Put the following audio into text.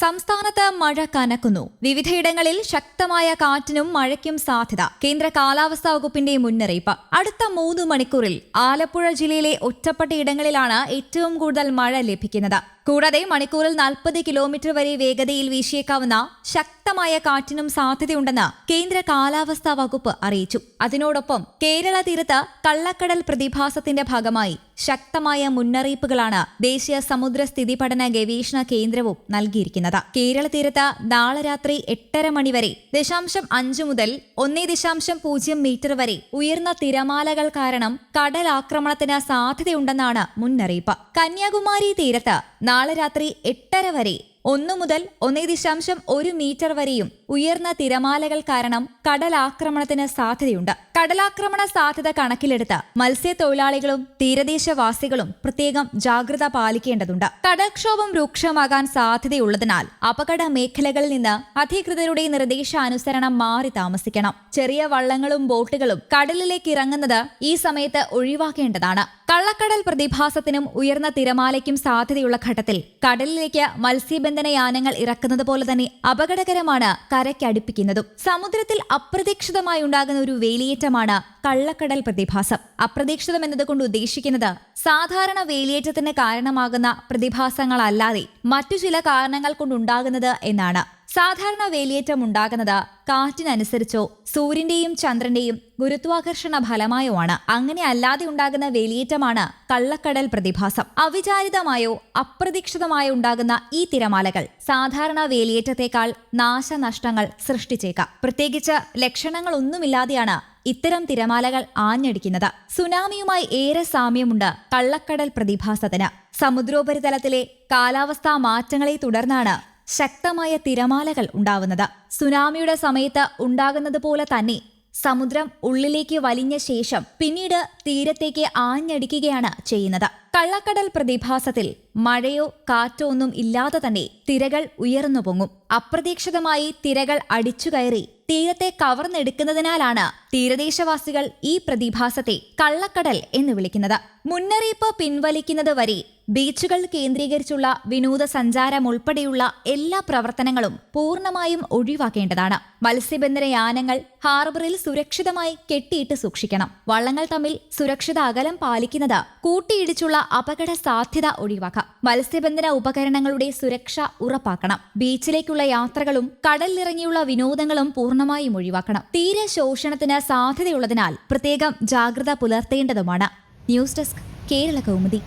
സംസ്ഥാനത്ത് മഴ കനക്കുന്നു. വിവിധയിടങ്ങളിൽ ശക്തമായ കാറ്റിനും മഴയ്ക്കും സാധ്യത. കേന്ദ്ര കാലാവസ്ഥാ വകുപ്പിന്റെ മുന്നറിയിപ്പ്. അടുത്ത മൂന്ന് മണിക്കൂറിൽ ആലപ്പുഴ ജില്ലയിലെ ഒറ്റപ്പെട്ട ഇടങ്ങളിലാണ് ഏറ്റവും കൂടുതൽ മഴ ലഭിക്കുന്നത്. കൂടാതെ മണിക്കൂറിൽ നാൽപ്പത് കിലോമീറ്റർ വരെ വേഗതയിൽ വീശിയേക്കാവുന്ന ശക്തമായ കാറ്റിനും സാധ്യതയുണ്ടെന്ന് കേന്ദ്ര കാലാവസ്ഥാ വകുപ്പ് അറിയിച്ചു. അതിനോടൊപ്പം കേരള തീരത്ത് കള്ളക്കടൽ പ്രതിഭാസത്തിന്റെ ഭാഗമായി ശക്തമായ മുന്നറിയിപ്പുകളാണ് ദേശീയ സമുദ്ര സ്ഥിതി പഠന ഗവേഷണ കേന്ദ്രവും നൽകിയിരിക്കുന്നത്. കേരള തീരത്ത് നാളെ രാത്രി എട്ടര മണിവരെ ദശാംശം അഞ്ച് മുതൽ ഒന്നേ ദശാംശം പൂജ്യം മീറ്റർ വരെ ഉയർന്ന തിരമാലകൾ കാരണം കടലാക്രമണത്തിന് സാധ്യതയുണ്ടെന്നാണ് മുന്നറിയിപ്പ്. കന്യാകുമാരി തീരത്ത് നാളെ രാത്രി എട്ടര വരെ ഒന്നു മുതൽ ഒന്നേ ദശാംശം ഒരു മീറ്റർ വരെയും ഉയർന്ന തിരമാലകൾ കാരണം കടലാക്രമണത്തിന് സാധ്യതയുണ്ട്. കടലാക്രമണ സാധ്യത കണക്കിലെടുത്ത് മത്സ്യത്തൊഴിലാളികളും തീരദേശവാസികളും പ്രത്യേകം ജാഗ്രത പാലിക്കേണ്ടതുണ്ട്. കടൽക്ഷോഭം രൂക്ഷമാകാൻ സാധ്യതയുള്ളതിനാൽ അപകട മേഖലകളിൽ നിന്ന് അധികൃതരുടെ നിർദ്ദേശാനുസരണം മാറി താമസിക്കണം. ചെറിയ വള്ളങ്ങളും ബോട്ടുകളും കടലിലേക്ക് ഇറങ്ങുന്നത് ഈ സമയത്ത് ഒഴിവാക്കേണ്ടതാണ്. കള്ളക്കടൽ പ്രതിഭാസത്തിനും ഉയർന്ന തിരമാലയ്ക്കും സാധ്യതയുള്ള ഘട്ടത്തിൽ കടലിലേക്ക് മത്സ്യബന്ധന യാനങ്ങൾ ഇറക്കുന്നത് പോലെ തന്നെ അപകടകരമാണ് കരയ്ക്കടുപ്പിക്കുന്നതും സമുദ്രത്തിൽ അപ്രതീക്ഷിതമായി ഉണ്ടാകുന്ന ഒരു വേലിയേറ്റമാണ് കള്ളക്കടൽ പ്രതിഭാസം. അപ്രതീക്ഷിതം എന്നതുകൊണ്ട് ഉദ്ദേശിക്കുന്നത് സാധാരണ വേലിയേറ്റത്തിന് കാരണമാകുന്ന പ്രതിഭാസങ്ങളല്ലാതെ മറ്റു ചില കാരണങ്ങൾ കൊണ്ടുണ്ടാകുന്നത് എന്നാണ്. സാധാരണ വേലിയേറ്റം ഉണ്ടാകുന്നത് കാറ്റിനനുസരിച്ചോ സൂര്യന്റെയും ചന്ദ്രന്റെയും ഗുരുത്വാകർഷണ ഫലമായോ ആണ്. അങ്ങനെ അല്ലാതെ ഉണ്ടാകുന്ന വേലിയേറ്റമാണ് കള്ളക്കടൽ പ്രതിഭാസം. അവിചാരിതമായോ അപ്രതീക്ഷിതമായോ ഉണ്ടാകുന്ന ഈ തിരമാലകൾ സാധാരണ വേലിയേറ്റത്തെക്കാൾ നാശനഷ്ടങ്ങൾ സൃഷ്ടിച്ചേക്കാം. പ്രത്യേകിച്ച് ലക്ഷണങ്ങളൊന്നുമില്ലാതെയാണ് ഇത്തരം തിരമാലകൾ ആഞ്ഞടിക്കുന്നത്. സുനാമിയുമായി ഏറെ സാമ്യമുണ്ട് കള്ളക്കടൽ പ്രതിഭാസത്തിന്. സമുദ്രോപരിതലത്തിലെ കാലാവസ്ഥാ മാറ്റങ്ങളെ തുടർന്നാണ് ശക്തമായ തിരമാലകൾ ഉണ്ടാവുന്നത്. സുനാമിയുടെ സമയത്ത് ഉണ്ടാകുന്നത് പോലെ തന്നെ സമുദ്രം ഉള്ളിലേക്ക് വലിഞ്ഞ ശേഷം പിന്നീട് തീരത്തേക്ക് ആഞ്ഞടിക്കുകയാണ് ചെയ്യുന്നത്. കള്ളക്കടൽ പ്രതിഭാസത്തിൽ മഴയോ കാറ്റോ ഒന്നും ഇല്ലാതെ തന്നെ തിരകൾ ഉയർന്നു പൊങ്ങും. അപ്രതീക്ഷിതമായി തിരകൾ അടിച്ചുകയറി തീരത്തെ കവർന്നെടുക്കുന്നതിനാലാണ് തീരദേശവാസികൾ ഈ പ്രതിഭാസത്തെ കള്ളക്കടൽ എന്ന് വിളിക്കുന്നത്. മുന്നറിയിപ്പ് പിൻവലിക്കുന്നത് വരെ ബീച്ചുകൾ കേന്ദ്രീകരിച്ചുള്ള വിനോദസഞ്ചാരം ഉൾപ്പെടെയുള്ള എല്ലാ പ്രവർത്തനങ്ങളും പൂർണമായും ഒഴിവാക്കേണ്ടതാണ്. മത്സ്യബന്ധന യാനങ്ങൾ ഹാർബറിൽ സുരക്ഷിതമായി കെട്ടിയിട്ട് സൂക്ഷിക്കണം. വള്ളങ്ങൾ തമ്മിൽ സുരക്ഷിത അകലം പാലിക്കുന്നത് കൂട്ടിയിടിച്ചുള്ള അപകട സാധ്യത ഒഴിവാക്കാം. മത്സ്യബന്ധന ഉപകരണങ്ങളുടെ സുരക്ഷ ഉറപ്പാക്കണം. ബീച്ചിലേക്കുള്ള യാത്രകളും കടലിലിറങ്ങിയുള്ള വിനോദങ്ങളും പൂർണമായും ഒഴിവാക്കണം. തീര ശോഷണത്തിന് സാധ്യതയുള്ളതിനാൽ പ്രത്യേകം ജാഗ്രത പുലർത്തേണ്ടതുമാണ്. News desk Kerala Kaumudi